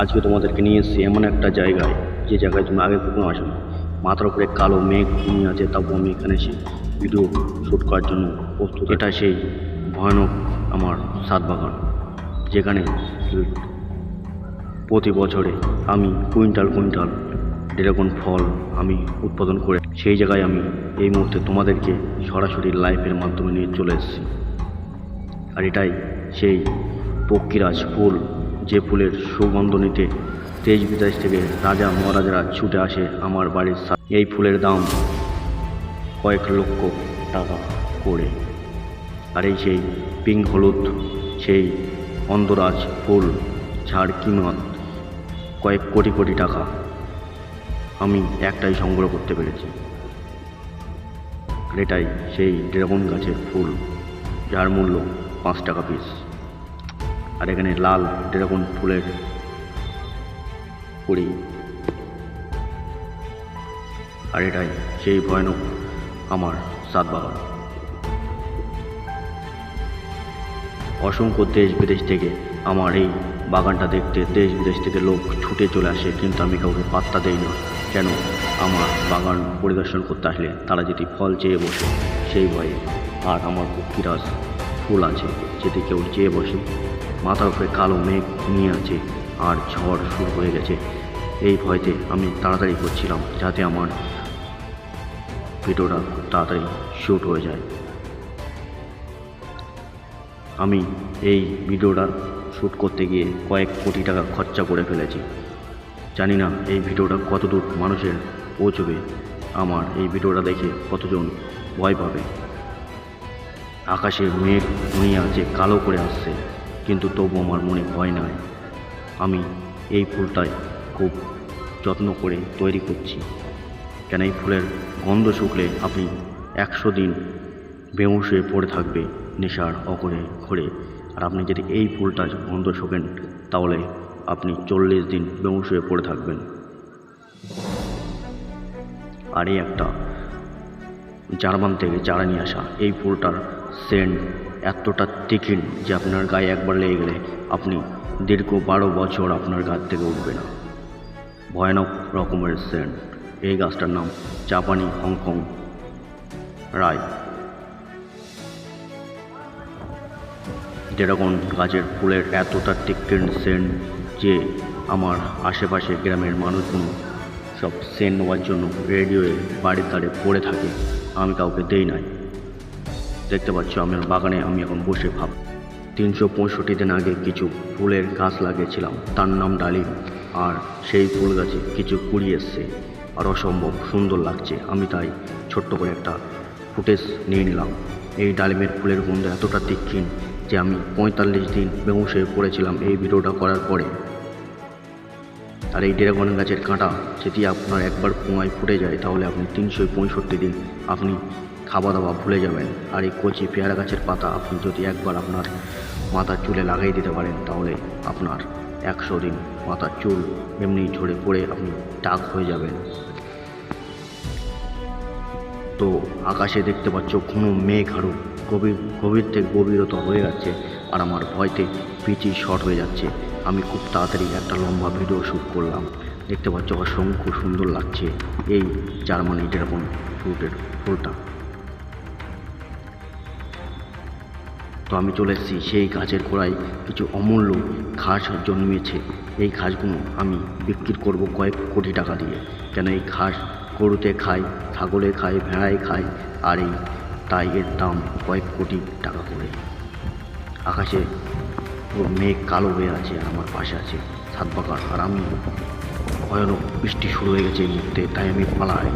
আজকে তোমাদেরকে নিয়ে এসেছি এমন একটা জায়গায়, যে জায়গায় তুমি আগে কখনো আসো মাথার উপরে কালো মেঘ ঘুমিয়ে আছে তারপর আমি এখানে এসে ভিডিও শ্যুট করার জন্য প্রস্তুত। এটা সেই ভয়ানক আমার সাত বাগান, যেখানে প্রতি বছরে আমি কুইন্টাল কুইন্টাল ড্রাগন ফল আমি উৎপাদন করে, সেই জায়গায় আমি এই মুহূর্তে তোমাদেরকে সরাসরি লাইফের মাধ্যমে নিয়ে চলে এসেছি। আর এটাই সেই পক্ষীরাজ ফুল যে ফুলের সুগন্ধ নিতে দেশ বিদেশ থেকে রাজা মহারাজারা ছুটে আসে আমার বাড়ির এই ফুলের দাম কয়েক লক্ষ টাকা করে। আর এই সেই পিঙ্ক হলুদ, সেই অন্ধরাজ ফুল যার কিমত কয়েক কোটি কোটি টাকা আমি একটাই সংগ্রহ করতে পেরেছি। আর এটাই সেই ড্রাগন গাছের ফুল, যার মূল্য পাঁচ টাকা পিস আর এখানে লাল ড্রাগন ফুলের কুড়ি আর এটাই সেই ভয়ানক আমার সাত বাগান। অসংখ্য দেশ বিদেশ থেকে আমার এই বাগানটা দেখতে, দেশ বিদেশ থেকে লোক ছুটে চলে আসে, কিন্তু আমি কাউকে পাত্তা দেই না। কেন? আমার বাগান পরিদর্শন করতে আসলে তারা যদি ফল চেয়ে বসে, সেই ভয়ে আর আমার পক্ষীরাজ ফুল আছে, যেটি কেউ চেয়ে বসে। মাথার উপরে কালো মেঘ নিয়ে আছে আর ঝড় শুরু হয়ে গেছে। এই ভয়তে আমি তাড়াতাড়ি করছিলাম যাতে আমার ভিডিওটা তাড়াতাড়ি শ্যুট হয়ে যায়। আমি এই ভিডিওটা শ্যুট করতে গিয়ে কয়েক কোটি টাকা খরচা করে ফেলেছি। জানি না এই ভিডিওটা কতদূর মানুষের পৌঁছবে। আমার এই ভিডিওটা দেখে কতজন ভয় পাবে। আকাশে মেঘ ঘনিয়ে আছে কালো করে আসছে। কিন্তু তবু আমার মনে ভয় নাই আমি এই ফুলটাই খুব যত্ন করে তৈরি করছি। কেন এই ফুলের গন্ধ শুকলে আপনি একশো দিন বেহুশ হয়ে পড়ে থাকবে নেশার অকরে ঘরে। আর আপনি যদি এই ফুলটা গন্ধ শোকেন, তাহলে আপনি চল্লিশ দিন বেহুশ হয়ে পড়ে থাকবেন। আর এই একটা জার্মান থেকে চারা নিয়ে আসা এই ফুলটার সেন্ট, এতটা তীক্ষ্ণ যে আপনার গায়ে একবার লেগে গেলে আপনি দীর্ঘ বারো বছর আপনার গা থেকে উঠবে না। ভয়ানক রকমের সেন্ট। এই গাছটার নাম জাপানি হংকং রায়। ড্রাগন গাছের ফুলের এতটা তীক্ষ্ণ সেন্ট যে আমার আশেপাশে গ্রামের মানুষগুলো সব সেন্ট নেওয়ার জন্য রেডিওয়ে বাড়ির ধারে পড়ে থাকে। আমি কাউকে দেই নাই। দেখতে পাচ্ছ, আমার বাগানে আমি এখন বসে ভাব। তিনশো পঁয়ষট্টি দিন আগে কিছু ফুলের গাছ লাগিয়েছিলাম। তার নাম ডালিম। আর সেই ফুল গাছে কিছু কুড়ি এসছে। আর অসম্ভব সুন্দর লাগছে। আমি তাই ছোট্ট করে একটা ফুটেজ নিয়ে নিলাম। এই ডালিমের ফুলের গন্ধ এতটা তীক্ষ্ণ যে আমি পঁয়তাল্লিশ দিন বেহুশ হয়ে পড়েছিলাম এই ভিডিওটা করার পরে। আর এই ড্রাগন গাছের কাঁটা যদি আপনার একবার কুয়ায় ফুটে যায়, তাহলে আপনি তিনশো পঁয়ষট্টি দিন আপনি খাওয়া দাওয়া ভুলে যাবেন। আর এই কচি পেয়ারা গাছের পাতা আপনি যদি একবার আপনার মাথার চুলে লাগাই দিতে পারেন, তাহলে আপনার একশো দিন মাথার চুল এমনি ঝরে পড়ে আপনি টাক হয়ে যাবেন। তো আকাশে দেখতে পাচ্ছ ঘন মেঘ আরও গভীর গভীর থেকে গভীরতা হয়ে যাচ্ছে আর আমার ভয়তে পিচি শর্ট হয়ে যাচ্ছে। আমি খুব তাড়াতাড়ি একটা লম্বা ভিডিও শ্যুট করলাম। দেখতে পাচ্ছ অসংখ্য সুন্দর লাগছে এই জার্মানি ড্রাগন ফ্রুটের ফুলটা। তো আমি চলে এসেছি। সেই গাছের গোড়ায় কিছু অমূল্য ঘাস জন্মেছে এই ঘাসগুলো আমি বিক্রি করব কয়েক কোটি টাকা দিয়ে। কেন এই ঘাস গরুতে খায়, ছাগলে খায়, ভেড়ায় খায়, আর এই তাই এর দাম কয়েক কোটি টাকা করে। আকাশে মেঘ কালো হয়ে আছে আমার পাশে আছে সাত বাগান আর আমি ভয়ানক বৃষ্টি শুরু হয়ে গেছে এই মুহূর্তে, তাই আমি পালাই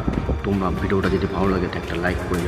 তোমরা ভিডিওটা যদি ভালো লাগে, তো একটা লাইক করে